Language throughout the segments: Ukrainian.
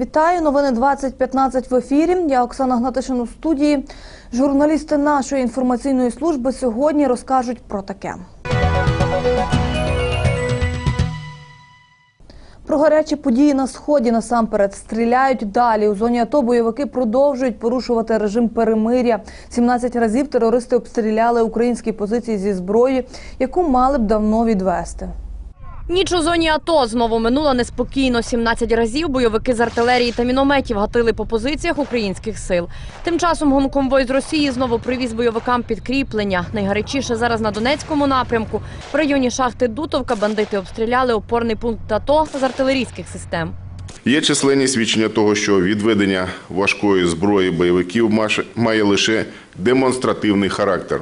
Вітаю, новини 2015 в ефірі. Я Оксана Гнатишин у студії. Журналісти нашої інформаційної служби сьогодні розкажуть про таке. Про гарячі події на сході насамперед стріляють далі. У зоні АТО бойовики продовжують порушувати режим перемиря. 17 разів терористи обстріляли українські позиції зі зброї, яку мали б давно відвести. Ніч у зоні АТО знову минула неспокійно. 17 разів бойовики з артилерії та мінометів гатили по позиціях українських сил. Тим часом гонконвой з Росії знову привіз бойовикам підкріплення. Найгарячіше зараз на Донецькому напрямку. В районі шахти Дутовка бандити обстріляли опорний пункт АТО з артилерійських систем. Є численні свідчення того, що відведення важкої зброї бойовиків має лише демонстративний характер.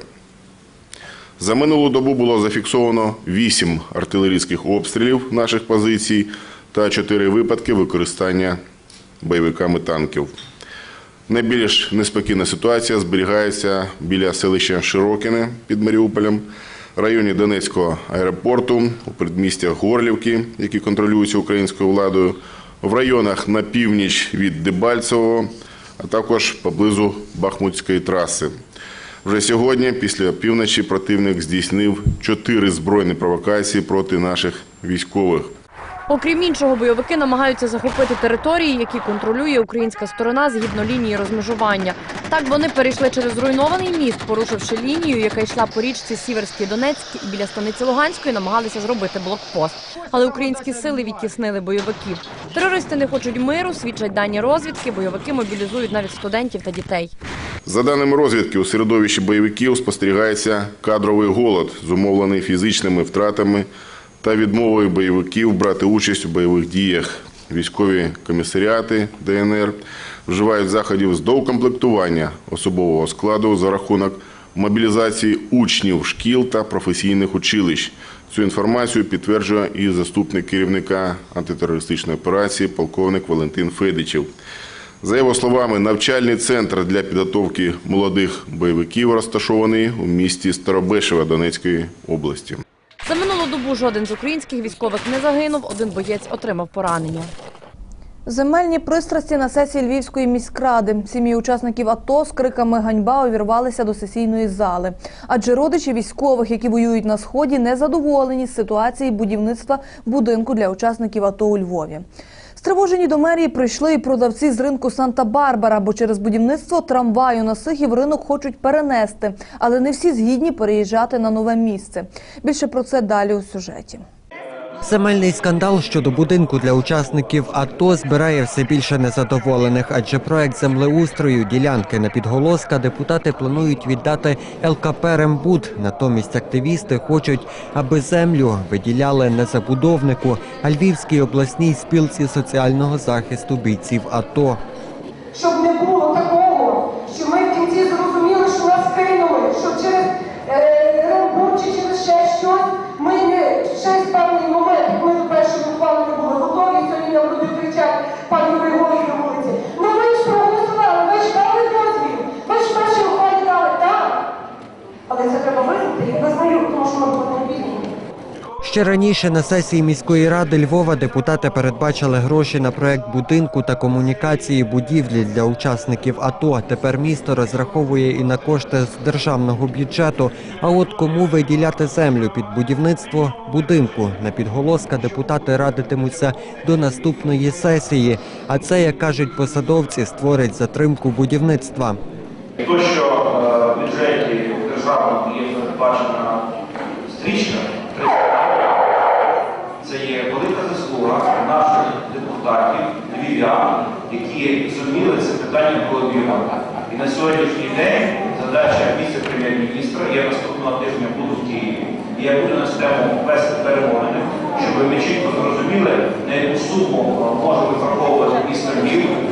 За минулу добу було зафіксовано 8 артилерійських обстрілів наших позицій та 4 випадки використання бойовиками танків. Найбільш неспокійна ситуація зберігається біля селища Широкине під Маріуполем, в районі Донецького аеропорту, у передмістях Горлівки, які контролюються українською владою, в районах на північ від Дебальцевого, а також поблизу Бахмутської траси. Вже сьогодні, після півночі, противник здійснив чотири збройні провокації проти наших військових. Окрім іншого, бойовики намагаються захопити території, які контролює українська сторона згідно лінії розмежування. Так вони перейшли через зруйнований міст, порушивши лінію, яка йшла по річці Сіверський Донецьк і біля станиці Луганської намагалися зробити блокпост. Але українські сили відтіснили бойовиків. Терористи не хочуть миру, свідчать дані розвідки. Бойовики мобілізують навіть студентів та дітей. За даними розвідки, у середовищі бойовиків спостерігається кадровий голод, зумовлений фізичними втратами та відмовою бойовиків брати участь у бойових діях. Військові комісаріати ДНР вживають заходів з доукомплектування особового складу за рахунок мобілізації учнів шкіл та професійних училищ. Цю інформацію підтверджує і заступник керівника антитерористичної операції полковник Валентин Федичев. За його словами, навчальний центр для підготовки молодих бойовиків розташований у місті Старобешева Донецької області. За минулу добу жоден з українських військових не загинув, один боєць отримав поранення. Земельні пристрасті на сесії Львівської міськради. Сім'ї учасників АТО з криками ганьба увірвалися до сесійної зали. Адже родичі військових, які воюють на сході, не задоволені з ситуації будівництва будинку для учасників АТО у Львові. Стривожені до мерії прийшли і продавці з ринку Санта-Барбара, бо через будівництво трамваю на Сихів ринок хочуть перенести, але не всі згідні переїжджати на нове місце. Більше про це далі у сюжеті. Земельний скандал щодо будинку для учасників АТО збирає все більше незадоволених, адже проект землеустрою ділянки на підголоска депутати планують віддати ЛКП «Рембуд». Натомість активісти хочуть, аби землю виділяли не забудовнику, а Львівській обласній спілці соціального захисту бійців АТО. щоб не було такого, що ми в кінці зрозуміли, що нас кинули, що через е, рембур чи через ще щось ми не ще в певний момент, як ми до першої ухвали не були готові, сьогодні нам люди кричать, пані Григорій на вулиці. Ну ви ж проголосували, ви ж дали дозвіл, ви ж перші ухвалі дали, так. Але це треба визнати, і визнаю, тому що ми були не бідні. Ще раніше на сесії міської ради Львова депутати передбачили гроші на проект будинку та комунікації будівлі для учасників АТО. Тепер місто розраховує і на кошти з державного бюджету. А от кому виділяти землю під будівництво будинку на підголоска депутати радитимуться до наступної сесії. А це, як кажуть посадовці, створить затримку будівництва. То, що е, в бюджеті державному є передбачена стрічка, 30 це є велика заслуга наших депутатів, львів'ян, які зуміли це питання. І на сьогоднішній день задача віце-прем'єр-міністра, я наступного тижня буду в Києві, і я буду на цю тему вести перемовини, щоб ми чітко зрозуміли, на яку суму може витраховувати місто Львів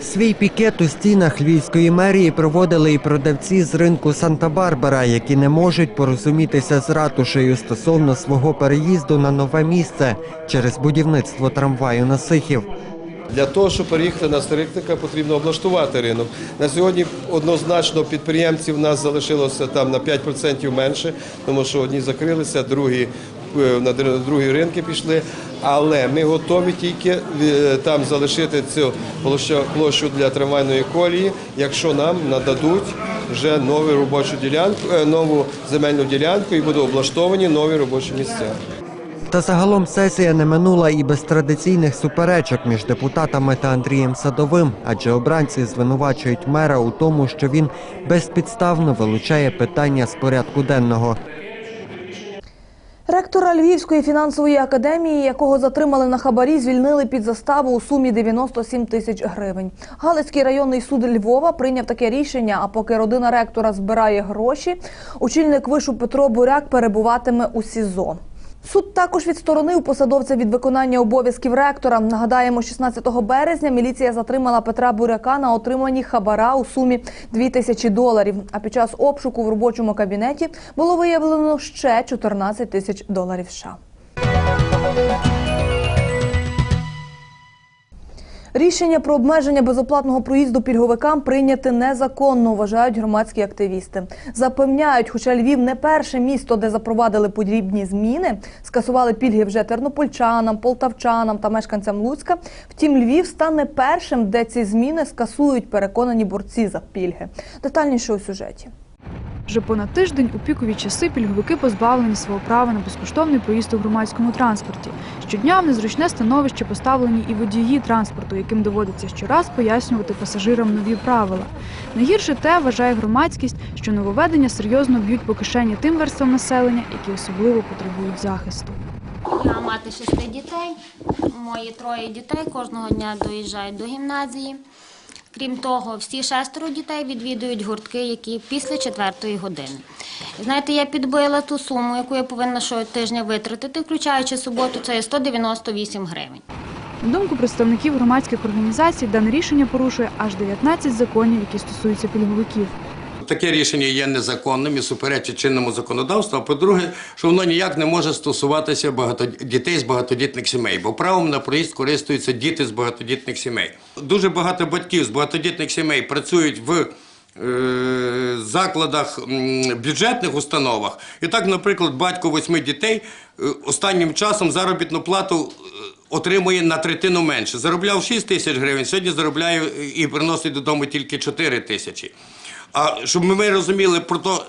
Свій пікет у стінах львівської мерії проводили і продавці з ринку Санта-Барбара, які не можуть порозумітися з ратушею стосовно свого переїзду на нове місце через будівництво трамваю на Сихів. Для того, щоб переїхати на Стриктика, потрібно облаштувати ринок. На сьогодні однозначно підприємців в нас залишилося там на 5% менше, тому що одні закрилися, другі е, на другі ринки пішли. Але ми готові тільки е, там залишити цю площу для трамвайної колії, якщо нам нададуть вже нову робочу ділянку, е, нову земельну ділянку і будуть облаштовані нові робочі місця. Та загалом сесія не минула і без традиційних суперечок між депутатами та Андрієм Садовим, адже обранці звинувачують мера у тому, що він безпідставно вилучає питання з порядку денного. Ректора Львівської фінансової академії, якого затримали на хабарі, звільнили під заставу у сумі 97 тисяч гривень. Галицький районний суд Львова прийняв таке рішення. А поки родина ректора збирає гроші, очільник вишу Петро Буряк перебуватиме у СІЗО. Суд також відсторонив посадовця від виконання обов'язків ректора. Нагадаємо, 16 березня міліція затримала Петра Буряка на отриманні хабара у сумі 2 тисячі доларів. А під час обшуку в робочому кабінеті було виявлено ще 14 тисяч доларів США. Рішення про обмеження безоплатного проїзду пільговикам прийняти незаконно, вважають громадські активісти. Запевняють, хоча Львів не перше місто, де запровадили подібні зміни, скасували пільги вже тернопольчанам, полтавчанам та мешканцям Луцька. Втім, Львів стане першим, де ці зміни скасують переконані борці за пільги. Детальніше у сюжеті. Вже понад тиждень у пікові часи пільговики позбавлені свого права на безкоштовний проїзд у громадському транспорті. Щодня в незручне становище поставлені і водії транспорту, яким доводиться щораз пояснювати пасажирам нові правила. Найгірше те вважає громадськість, що нововведення серйозно б'ють по кишені тим верствам населення, які особливо потребують захисту. Я мати шести дітей. Мої троє дітей кожного дня доїжджають до гімназії. Крім того, всі шестеро дітей відвідують гуртки, які після четвертої години. Знаєте, я підбила ту суму, яку я повинна щотижня витратити, включаючи суботу, це є 198 гривень. На думку представників громадських організацій, дане рішення порушує аж 19 законів, які стосуються пільговиків. Таке рішення є незаконним і суперечить чинному законодавству. А по-друге, що воно ніяк не може стосуватися багато дітей з багатодітних сімей, бо правом на проїзд користуються діти з багатодітних сімей. Дуже багато батьків з багатодітних сімей працюють в е, закладах бюджетних установах. І так, наприклад, батько восьми дітей е, останнім часом заробітну плату е, отримує на третину менше. Заробляв 6 тисяч гривень, сьогодні заробляє і приносить додому тільки 4 тисячі. А щоб ми розуміли про то,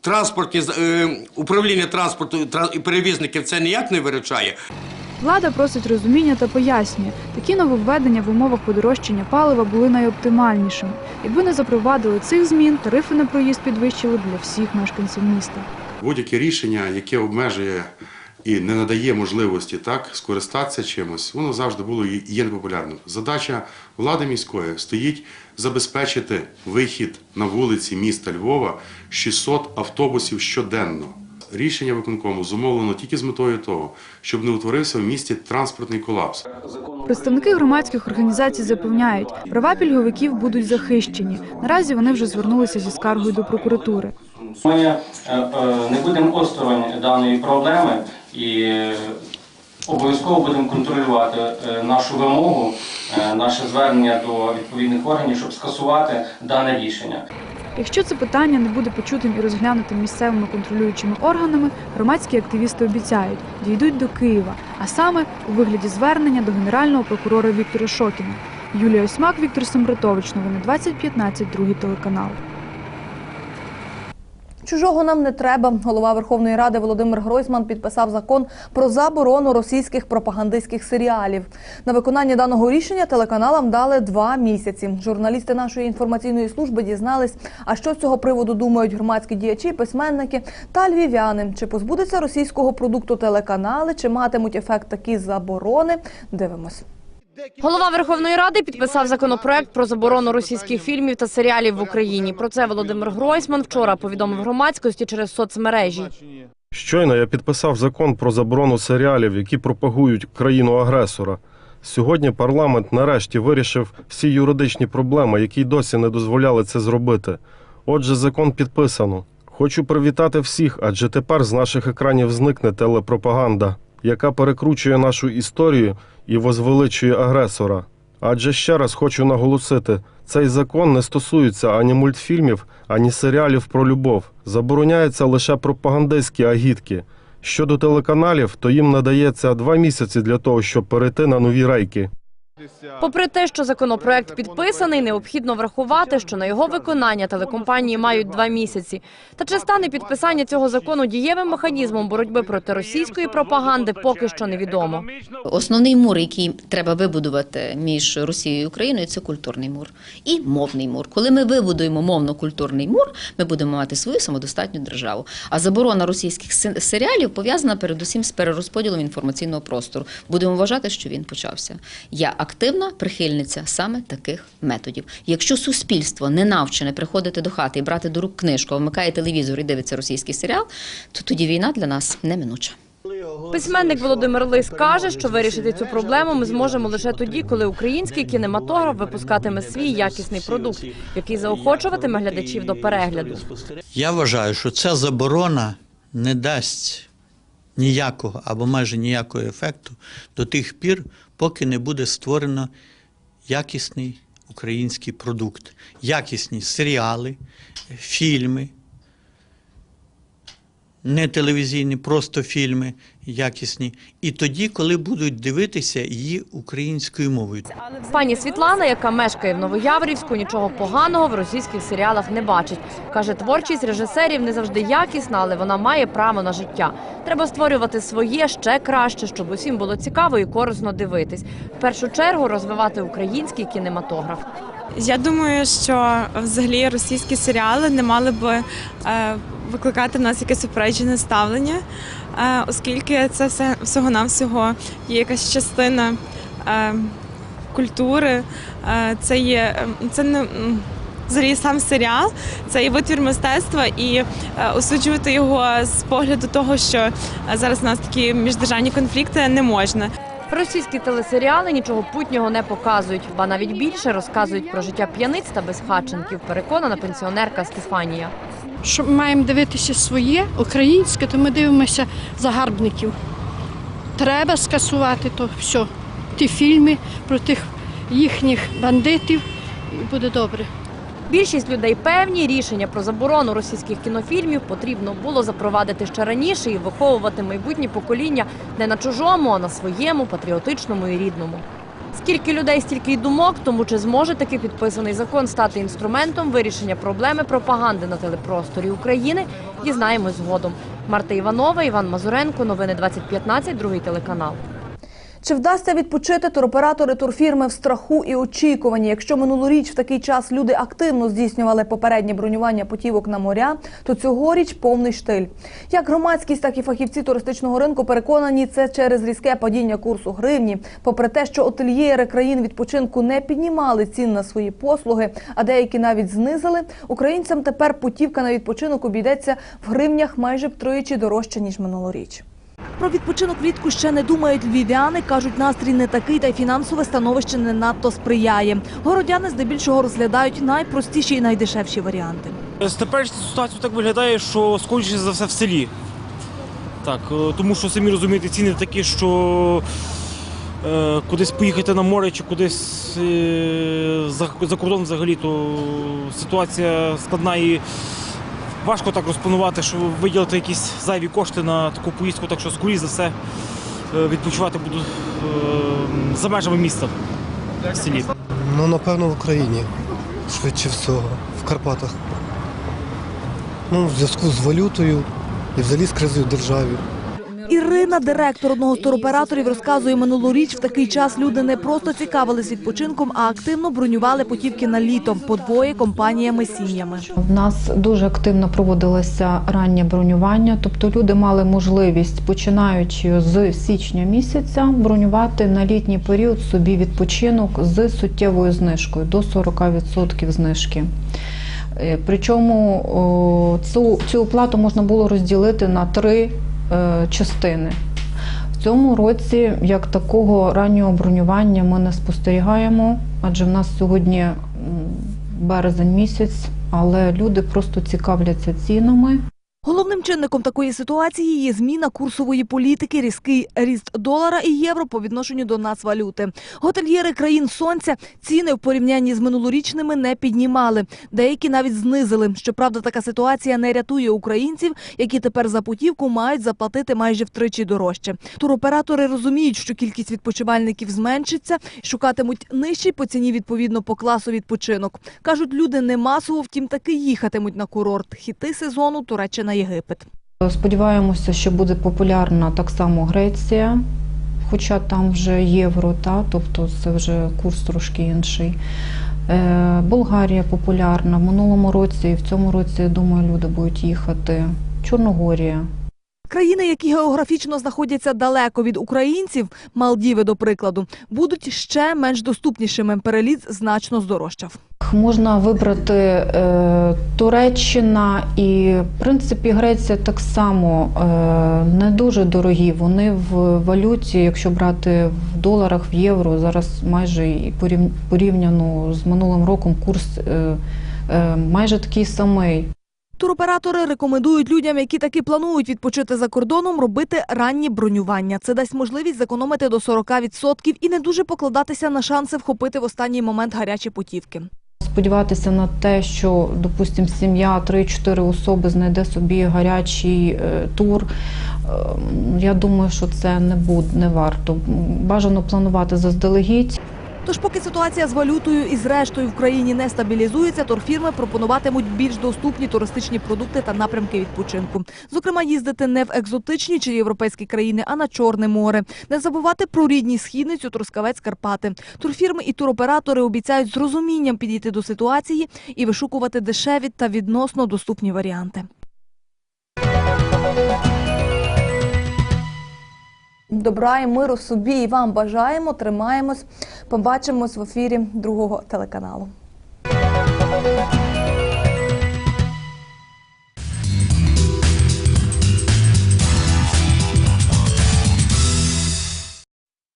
транспортні з- е, управління транспорту тра- і перевізників це ніяк не виручає. Влада просить розуміння та пояснює, такі нововведення в умовах подорожчання палива були найоптимальнішими. Якби не запровадили цих змін, тарифи на проїзд підвищили б для всіх мешканців міста. Будь-яке рішення, яке обмежує і не надає можливості так скористатися чимось, воно завжди було і є непопулярним. Задача влади міської стоїть забезпечити вихід на вулиці міста Львова 600 автобусів щоденно. Рішення виконкому зумовлено тільки з метою того, щоб не утворився в місті транспортний колапс. Представники громадських організацій запевняють, права пільговиків будуть захищені. Наразі вони вже звернулися зі скаргою до прокуратури. Ми е, е, не будемо осторонь даної проблеми і обов'язково будемо контролювати е, нашу вимогу, е, наше звернення до відповідних органів, щоб скасувати дане рішення. Якщо це питання не буде почутим і розглянутим місцевими контролюючими органами, громадські активісти обіцяють, дійдуть до Києва, а саме у вигляді звернення до генерального прокурора Віктора Шокіна. Юлія Осьмак, Віктор Сембратович, новини 2015, другий телеканал. Чужого нам не треба. Голова Верховної Ради Володимир Гройсман підписав закон про заборону російських пропагандистських серіалів. На виконання даного рішення телеканалам дали два місяці. Журналісти нашої інформаційної служби дізнались, а що з цього приводу думають громадські діячі, письменники та львів'яни. Чи позбудуться російського продукту телеканали, чи матимуть ефект такі заборони? Дивимось. Голова Верховної Ради підписав законопроект про заборону російських фільмів та серіалів в Україні. Про це Володимир Гройсман вчора повідомив громадськості через соцмережі. Щойно я підписав закон про заборону серіалів, які пропагують країну-агресора. Сьогодні парламент нарешті вирішив всі юридичні проблеми, які досі не дозволяли це зробити. Отже, закон підписано. Хочу привітати всіх, адже тепер з наших екранів зникне телепропаганда, яка перекручує нашу історію і возвеличує агресора. Адже ще раз хочу наголосити: цей закон не стосується ані мультфільмів, ані серіалів про любов. Забороняються лише пропагандистські агітки. Щодо телеканалів, то їм надається два місяці для того, щоб перейти на нові рейки. Попри те, що законопроект підписаний, необхідно врахувати, що на його виконання телекомпанії мають два місяці. Та чи стане підписання цього закону дієвим механізмом боротьби проти російської пропаганди, поки що невідомо. Основний мур, який треба вибудувати між Росією і Україною, це культурний мур і мовний мур. Коли ми вибудуємо мовно-культурний мур, ми будемо мати свою самодостатню державу. А заборона російських се- серіалів пов'язана передусім з перерозподілом інформаційного простору. Будемо вважати, що він почався. Я активна прихильниця саме таких методів. Якщо суспільство не навчене приходити до хати і брати до рук книжку, вмикає телевізор і дивиться російський серіал, то тоді війна для нас неминуча. Письменник Володимир Лис каже, що вирішити цю проблему ми зможемо лише тоді, коли український кінематограф випускатиме свій якісний продукт, який заохочуватиме глядачів до перегляду. Я вважаю, що ця заборона не дасть ніякого або майже ніякого ефекту до тих пір, поки не буде створено якісний український продукт, якісні серіали, фільми, не телевізійні, просто фільми якісні. І тоді, коли будуть дивитися її українською мовою. Пані Світлана, яка мешкає в Новояврівську, нічого поганого в російських серіалах не бачить. Каже, творчість режисерів не завжди якісна, але вона має право на життя. Треба створювати своє ще краще, щоб усім було цікаво і корисно дивитись. В першу чергу розвивати український кінематограф. Я думаю, що взагалі російські серіали не мали би е, викликати в нас якесь упереджене ставлення, е, оскільки це все всього навсього є якась частина е, культури. Це є це не. Взагалі сам серіал це і витвір мистецтва, і осуджувати його з погляду того, що зараз у нас такі міждержавні конфлікти не можна. Російські телесеріали нічого путнього не показують, ба навіть більше розказують про життя п'яниць та безхатченків. Переконана пенсіонерка Стефанія. Що ми маємо дивитися своє, українське, то ми дивимося загарбників. Треба скасувати то все. Ті фільми про тих їхніх бандитів, і буде добре. Більшість людей певні, рішення про заборону російських кінофільмів потрібно було запровадити ще раніше і виховувати майбутнє покоління не на чужому, а на своєму патріотичному і рідному. Скільки людей, стільки й думок, тому чи зможе такий підписаний закон стати інструментом вирішення проблеми пропаганди на телепросторі України, дізнаємось згодом. Марта Іванова, Іван Мазуренко, новини 2015, другий телеканал. Чи вдасться відпочити туроператори турфірми в страху і очікуванні? Якщо минулоріч в такий час люди активно здійснювали попереднє бронювання путівок на моря, то цьогоріч повний штиль. Як громадськість, так і фахівці туристичного ринку переконані, це через різке падіння курсу гривні. Попри те, що отельєри країн відпочинку не піднімали цін на свої послуги, а деякі навіть знизили, українцям тепер путівка на відпочинок обійдеться в гривнях майже втричі дорожче ніж минулоріч. Про відпочинок влітку ще не думають львів'яни. кажуть, настрій не такий, та й фінансове становище не надто сприяє. Городяни здебільшого розглядають найпростіші і найдешевші варіанти. З теперішньої ситуації так виглядає, що скоріше за все в селі. Так, е, тому що самі розумієте, ціни такі, що е, кудись поїхати на море чи кудись е, за, за кордон взагалі, то ситуація складна і важко так розпланувати, що виділити якісь зайві кошти на таку поїздку, так що скоріше за все е, відпочивати буду е, за межами міста в селі. Ну, напевно, в Україні. Швидше всього. В Карпатах. Ну, в зв'язку з валютою і взагалі з кризою державі. Ірина, директор одного з туроператорів, розказує, минулоріч в такий час люди не просто цікавились відпочинком, а активно бронювали путівки на літо по двоє компаніями сім'ями. В нас дуже активно проводилося раннє бронювання, тобто люди мали можливість, починаючи з січня місяця, бронювати на літній період собі відпочинок з суттєвою знижкою до 40% знижки. Е, Причому цю, цю оплату можна було розділити на три частини. В цьому році як такого раннього бронювання ми не спостерігаємо, адже в нас сьогодні березень місяць, але люди просто цікавляться цінами. Головним чинником такої ситуації є зміна курсової політики, різкий ріст долара і євро по відношенню до нацвалюти. Готельєри країн сонця ціни в порівнянні з минулорічними не піднімали. Деякі навіть знизили. Щоправда, така ситуація не рятує українців, які тепер за путівку мають заплатити майже втричі дорожче. Туроператори розуміють, що кількість відпочивальників зменшиться шукатимуть нижчий по ціні відповідно по класу відпочинок. кажуть, люди не масово, втім таки їхатимуть на курорт. Хіти сезону Туреччина Єгипет. Сподіваємося, що буде популярна так само Греція, хоча там вже євро, та, тобто це вже курс трошки інший. Е, Болгарія популярна. В минулому році і в цьому році, я думаю, люди будуть їхати. Чорногорія. Країни, які географічно знаходяться далеко від українців, Малдіви, до прикладу, будуть ще менш доступнішими. Переліт значно здорожчав. Можна вибрати е, Туреччина і, в принципі, Греція так само е, не дуже дорогі. Вони в валюті, якщо брати в доларах, в євро, зараз майже і порів- порівняно з минулим роком курс е, е, майже такий самий. Туроператори рекомендують людям, які таки планують відпочити за кордоном, робити ранні бронювання. Це дасть можливість зекономити до 40% і не дуже покладатися на шанси вхопити в останній момент гарячі путівки. Сподіватися на те, що, допустимо, сім'я 3-4 особи знайде собі гарячий е, тур. е, Я думаю, що це не буде, не варто. Бажано планувати заздалегідь. Тож, поки ситуація з валютою і зрештою в країні не стабілізується, турфірми пропонуватимуть більш доступні туристичні продукти та напрямки відпочинку. Зокрема, їздити не в екзотичні чи європейські країни, а на Чорне море. Не забувати про рідні східницю, Трускавець, Карпати. Турфірми і туроператори обіцяють з розумінням підійти до ситуації і вишукувати дешеві та відносно доступні варіанти. Добра і миру собі і вам бажаємо. Тримаємось. Побачимось в ефірі другого телеканалу.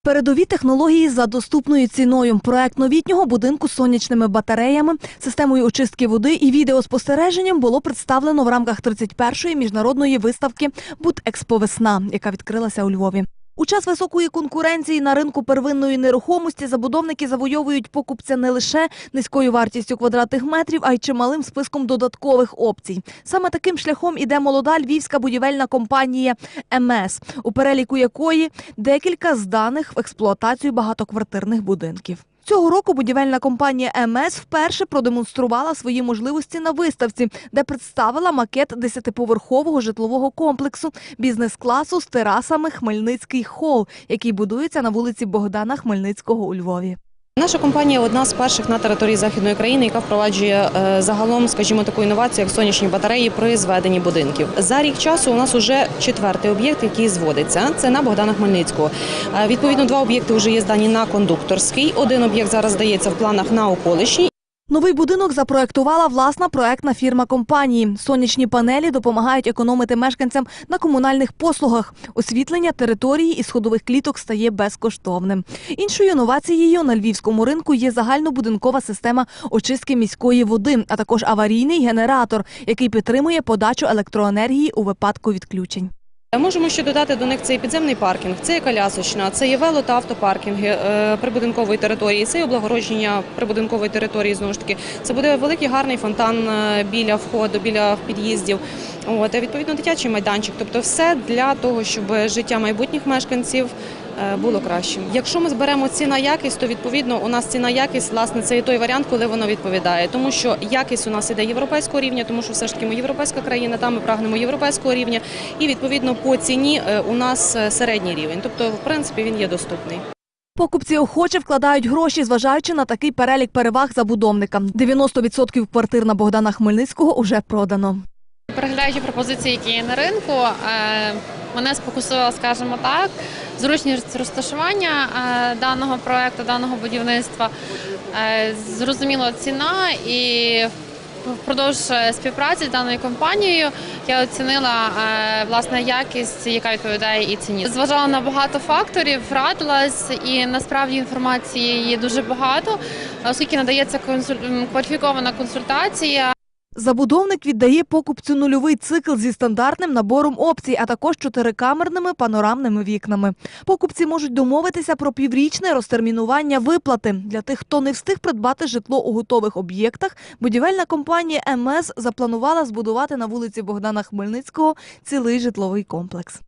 Передові технології за доступною ціною. Проект новітнього будинку з сонячними батареями, системою очистки води і відеоспостереженням було представлено в рамках 31-ї міжнародної виставки «Будекспо Весна», яка відкрилася у Львові. У час високої конкуренції на ринку первинної нерухомості забудовники завойовують покупця не лише низькою вартістю квадратних метрів, а й чималим списком додаткових опцій. Саме таким шляхом іде молода львівська будівельна компанія МС, у переліку якої декілька зданих в експлуатацію багатоквартирних будинків. Цього року будівельна компанія МС вперше продемонструвала свої можливості на виставці, де представила макет десятиповерхового житлового комплексу бізнес-класу з терасами Хмельницький хол, який будується на вулиці Богдана Хмельницького у Львові. Наша компанія одна з перших на території західної країни, яка впроваджує е, загалом, скажімо, таку інновацію, як сонячні батареї при зведенні будинків. За рік часу у нас вже четвертий об'єкт, який зводиться. Це на Богдана Хмельницького. Е, Відповідно, два об'єкти вже є здані на кондукторський. Один об'єкт зараз здається в планах на околишній. Новий будинок запроектувала власна проектна фірма компанії. Сонячні панелі допомагають економити мешканцям на комунальних послугах. Освітлення території і сходових кліток стає безкоштовним. Іншою інновацією на львівському ринку є загальнобудинкова система очистки міської води, а також аварійний генератор, який підтримує подачу електроенергії у випадку відключень. Можемо ще додати до них цей підземний паркінг, це є колясочна, це є вело та автопаркінги е, прибудинкової території, це є облагородження прибудинкової території. Знову ж таки, це буде великий гарний фонтан е, біля входу, біля під'їздів. От, відповідно дитячий майданчик. Тобто, все для того, щоб життя майбутніх мешканців е, було кращим. Якщо ми зберемо ціна якість, то відповідно у нас ціна якість, власне, це і той варіант, коли воно відповідає. Тому що якість у нас іде європейського рівня, тому що все ж таки ми європейська країна, там ми прагнемо європейського рівня, і відповідно по ціні е, у нас е, середній рівень. Тобто, в принципі, він є доступний. Покупці охоче вкладають гроші, зважаючи на такий перелік переваг забудовника. 90% квартир на Богдана Хмельницького уже продано. Переглядаючи пропозиції, які є на ринку, е, мене спокусило, скажімо так, зручність розташування е, даного проекту, даного будівництва. Е, Зрозуміла ціна і впродовж е, співпраці з даною компанією я оцінила власне якість, яка відповідає і ціні. Зважала на багато факторів, радилась, і насправді інформації є дуже багато, оскільки надається кваліфікована консультація. Забудовник віддає покупцю нульовий цикл зі стандартним набором опцій, а також чотирикамерними панорамними вікнами. Покупці можуть домовитися про піврічне розтермінування виплати. Для тих, хто не встиг придбати житло у готових об'єктах, будівельна компанія МС запланувала збудувати на вулиці Богдана Хмельницького цілий житловий комплекс.